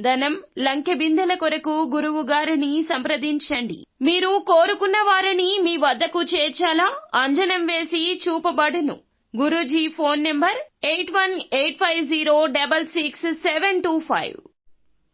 ధనం లంకె బిందెల కొరకు గురువు గారిని సంప్రదించండి. మీరు కోరుకున్న వారిని మీ వద్దకు చేర్చాలా? అంజనం వేసి చూపబడును. Guruji phone number eight one eight five zero double six seven two five.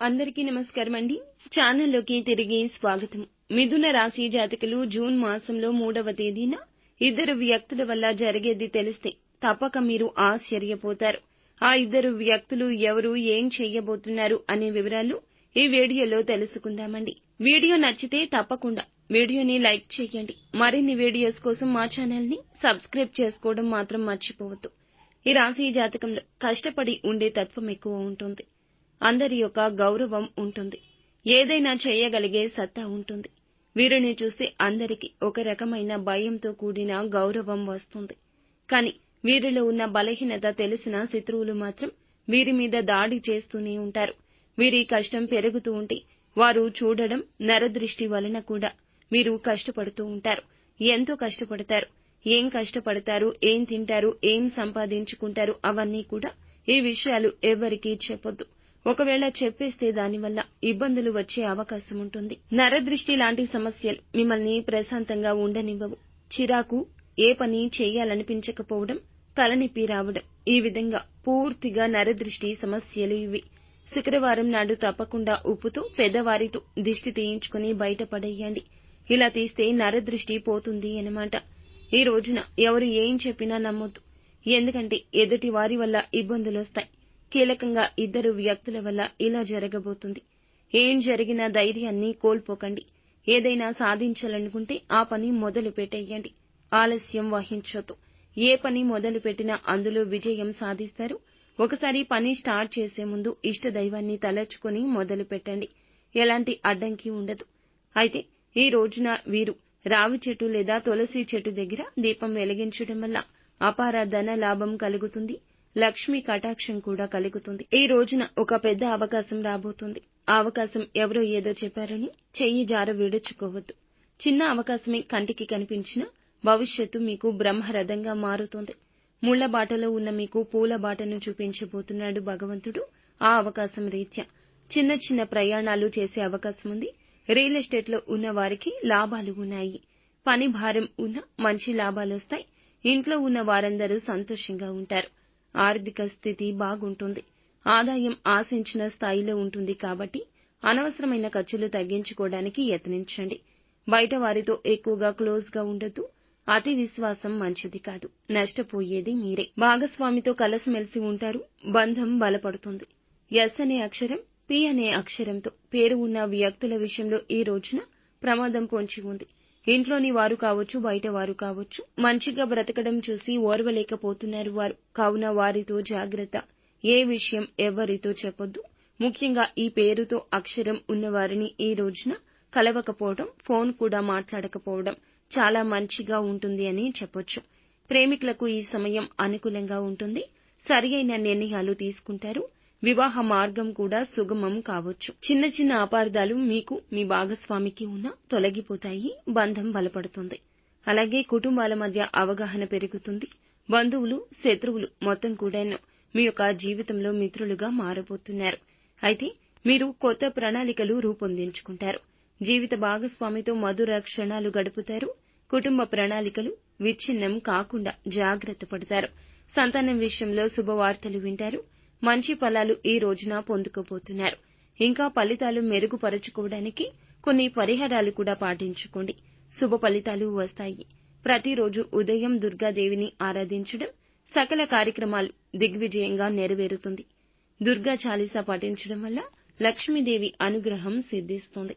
అందరికీ నమస్కారం అండి. ఛానల్లోకి తిరిగి స్వాగతం. మిథున రాశి జాతకులు జూన్ మాసంలో మూడవ తేదీన ఇద్దరు వ్యక్తుల వల్ల జరిగేది తెలిస్తే తప్పక మీరు ఆశ్చర్యపోతారు. ఆ ఇద్దరు వ్యక్తులు ఎవరు ఏం చేయబోతున్నారు అనే వివరాలు ఈ వీడియోలో తెలుసుకుందామండి. వీడియో నచ్చితే తప్పకుండా వీడియోని లైక్ చేయండి. మరిన్ని వీడియోస్ కోసం మా ఛానల్ని సబ్స్క్రైబ్ చేసుకోవడం మాత్రం మర్చిపోవద్దు. ఈ రాశి జాతకంలో కష్టపడి ఉండే తత్వం ఎక్కువ ఉంటుంది. అందరి యొక్క గౌరవం ఉంటుంది. ఏదైనా చేయగలిగే సత్తా ఉంటుంది. వీరిని చూస్తే అందరికీ ఒక రకమైన భయంతో కూడిన గౌరవం వస్తుంది. కానీ వీరిలో ఉన్న బలహీనత తెలిసిన శత్రువులు మాత్రం వీరి మీద దాడి చేస్తూనే ఉంటారు. వీరి కష్టం పెరుగుతూ ఉంటే వారు చూడడం నరదృష్టి వలన కూడా మీరు కష్టపడుతూ ఉంటారు. ఎంతో కష్టపడతారు. ఏం కష్టపడతారు ఏం తింటారు ఏం సంపాదించుకుంటారు అవన్నీ కూడా ఈ విషయాలు ఎవ్వరికీ చెప్పొద్దు. ఒకవేళ చెప్పేస్తే దానివల్ల ఇబ్బందులు వచ్చే అవకాశం ఉంటుంది. నరదృష్టి లాంటి సమస్యలు మిమ్మల్ని ప్రశాంతంగా ఉండనివ్వవు. చిరాకు ఏ పని చేయాలనిపించకపోవడం తలనొప్పి రావడం ఈ విధంగా పూర్తిగా నరదృష్టి సమస్యలు ఇవి. శుక్రవారం నాడు తప్పకుండా ఉప్పుతో పెద్దవారితో దిష్టి తీయించుకుని బయటపడేయండి. ఇలా తీస్తే నరదృష్టి పోతుంది అన్నమాట. ఈ రోజున ఎవరు ఏం చెప్పినా నమ్మొద్దు. ఎందుకంటే ఎదుటి వారి వల్ల ఇబ్బందులొస్తాయి కీలకంగా ఇద్దరు వ్యక్తుల వల్ల ఇలా జరగబోతుంది. ఏం జరిగినా ధైర్యాన్ని కోల్పోకండి. ఏదైనా సాధించాలనుకుంటే ఆ పని మొదలు పెట్టేయండి ఆలస్యం వహించొద్దు. ఏ పని మొదలు పెట్టినా అందులో విజయం సాధిస్తారు. ఒకసారి పని స్టార్ట్ చేసే ముందు ఇష్ట దైవాన్ని తలచుకుని మొదలు పెట్టండి ఎలాంటి అడ్డంకి ఉండదు. అయితే ఈ రోజున వీరు రావి చెట్టు లేదా తులసి చెట్టు దగ్గర దీపం వెలిగించడం వల్ల అపార ధన లాభం కలుగుతుంది. లక్ష్మీ కటాక్షం కూడా కలుగుతుంది. ఈ రోజున ఒక పెద్ద అవకాశం రాబోతుంది. ఆ అవకాశం ఎవరో ఏదో చెప్పారని చెయ్యి జార విడుచుకోవద్దు. చిన్న అవకాశమే కంటికి కనిపించినా భవిష్యత్తు మీకు బ్రహ్మరథంగా మారుతుంది. ముళ్ళ బాటలో ఉన్న మీకు పూల బాటను చూపించబోతున్నాడు భగవంతుడు ఆ అవకాశం రీత్యా. చిన్న చిన్న ప్రయాణాలు చేసే అవకాశం ఉంది. రియల్ ఎస్టేట్లో ఉన్న వారికి లాభాలు ఉన్నాయి. పని భారం ఉన్న మంచి లాభాలొస్తాయి ఇంట్లో ఉన్న వారందరూ సంతోషంగా ఉంటారు. ఆర్థిక స్థితి బాగుంటుంది. ఆదాయం ఆశించిన స్థాయిలో ఉంటుంది కాబట్టి అనవసరమైన ఖర్చులు తగ్గించుకోవడానికి యత్నించండి. బయట వారితో ఎక్కువగా క్లోజ్గా ఉండొద్దు. అతి విశ్వాసం మంచిది కాదు. నష్టపోయేది మీరే. భాగస్వామితో కలసిమెలిసి ఉంటారు. బంధం బలపడుతుంది. ఎస్ అనే అక్షరం పి అనే అక్షరంతో పేరు ఉన్న వ్యక్తుల విషయంలో ఈ రోజున ప్రమాదం పొంచి ఉంది. ఇంట్లోని వారు కావచ్చు బయట వారు కావచ్చు మంచిగా బ్రతకడం చూసి ఓర్వలేకపోతున్నారు వారు. కావున వారితో జాగ్రత్త. ఏ విషయం ఎవరితో చెప్పొద్దు. ముఖ్యంగా ఈ పేరుతో అక్షరం ఉన్నవారిని ఈ రోజున కలవకపోవడం ఫోన్ కూడా మాట్లాడకపోవడం చాలా మంచిగా ఉంటుంది అని చెప్పొచ్చు. ప్రేమికులకు ఈ సమయం అనుకూలంగా ఉంటుంది. సరియైన నిర్ణయాలు తీసుకుంటారు. వివాహ మార్గం కూడా సుగమం కావచ్చు. చిన్న చిన్న అపార్థాలు మీకు మీ భాగస్వామికి ఉన్న తొలగిపోతాయి బంధం బలపడుతుంది. అలాగే కుటుంబాల మధ్య అవగాహన పెరుగుతుంది. బంధువులు శత్రువులు మొత్తం కూడాను మీ యొక్క జీవితంలో మిత్రులుగా మారబోతున్నారు. అయితే మీరు కొత్త ప్రణాళికలు రూపొందించుకుంటారు. జీవిత భాగస్వామితో మధుర క్షణాలు గడుపుతారు. కుటుంబ ప్రణాళికలు విచ్ఛిన్నం కాకుండా జాగ్రత్త పడతారు. సంతానం విషయంలో శుభవార్తలు వింటారు. మంచి ఫలాలు ఈ రోజున పొందుకోబోతున్నారు. ఇంకా ఫలితాలు మెరుగుపరుచుకోవడానికి కొన్ని పరిహారాలు కూడా పాటించుకోండి. శుభ ఫలితాలు వస్తాయి. ప్రతిరోజు ఉదయం దుర్గాదేవిని ఆరాధించడం సకల కార్యక్రమాలు దిగ్విజయంగా నెరవేరుతుంది. దుర్గా చాలీసా పఠించడం వల్ల లక్ష్మీదేవి అనుగ్రహం సిద్ధిస్తుంది.